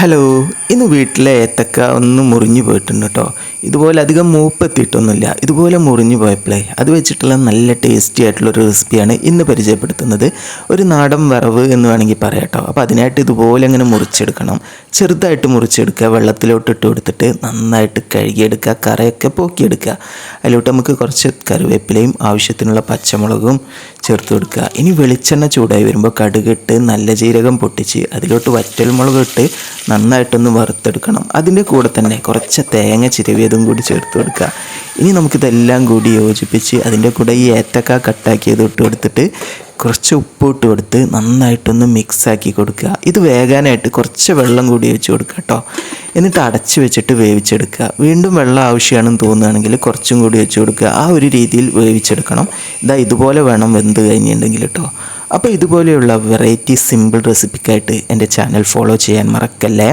Hello ഇന്ന് വീട്ടിലെ ഏത്തക്ക ഒന്ന് മുറിഞ്ഞു പോയിട്ടുണ്ട് കേട്ടോ. ഇതുപോലെ അധികം മൂപ്പെത്തിയിട്ടൊന്നുമില്ല. ഇതുപോലെ മുറിഞ്ഞു പോയപ്പോഴേ അത് വെച്ചിട്ടുള്ള നല്ല ടേസ്റ്റി ആയിട്ടുള്ളൊരു റെസിപ്പിയാണ് ഇന്ന് പരിചയപ്പെടുത്തുന്നത്. ഒരു നാടൻ വറവ് എന്ന് വേണമെങ്കിൽ പറയാം കേട്ടോ. അപ്പോൾ അതിനായിട്ട് ഇതുപോലെ അങ്ങനെ മുറിച്ചെടുക്കണം. ചെറുതായിട്ട് മുറിച്ചെടുക്കുക. വെള്ളത്തിലോട്ട് ഇട്ട് കൊടുത്തിട്ട് നന്നായിട്ട് കഴുകിയെടുക്കുക. കറയൊക്കെ പോക്കിയെടുക്കുക. അതിലോട്ട് നമുക്ക് കുറച്ച് കറിവേപ്പിലയും ആവശ്യത്തിനുള്ള പച്ചമുളകും ചേർത്ത് കൊടുക്കുക. ഇനി വെളിച്ചെണ്ണ ചൂടായി വരുമ്പോൾ കടുകിട്ട് നല്ല ജീരകം പൊട്ടിച്ച് അതിലോട്ട് വറ്റൽമുളക് ഇട്ട് നന്നായിട്ടൊന്ന് വറുത്തെടുക്കണം. അതിന്റെ കൂടെ തന്നെ കുറച്ച് തേങ്ങ ചിരവിയതും കൂടി ചേർത്ത് കൊടുക്കുക. ഇനി നമുക്കിതെല്ലാം കൂടി യോജിപ്പിച്ച് അതിന്റെ കൂടെ ഈ ഏത്തക്ക കട്ടാക്കിയത് ഇട്ട് കൊടുത്തിട്ട് കുറച്ച് ഉപ്പ് ഇട്ട് കൊടുത്ത് നന്നായിട്ടൊന്ന് മിക്സാക്കി കൊടുക്കുക. ഇത് വേകാനായിട്ട് കുറച്ച് വെള്ളം കൂടി വെച്ച് കൊടുക്കുക കേട്ടോ. എന്നിട്ട് അടച്ച് വെച്ചിട്ട് വേവിച്ചെടുക്കുക. വീണ്ടും വെള്ളം ആവശ്യമാണെന്ന് തോന്നുകയാണെങ്കിൽ കുറച്ചും കൂടി വെച്ച് കൊടുക്കുക. ആ ഒരു രീതിയിൽ വേവിച്ചെടുക്കണം. ഇതാ ഇതുപോലെ വേണം വെന്ത് കഴിഞ്ഞിട്ടുണ്ടെങ്കിൽ കേട്ടോ. അപ്പോൾ ഇതുപോലെയുള്ള വെറൈറ്റി സിമ്പിൾ റെസിപ്പിക്കായിട്ട് എന്റെ ചാനൽ ഫോളോ ചെയ്യാൻ മറക്കല്ലേ?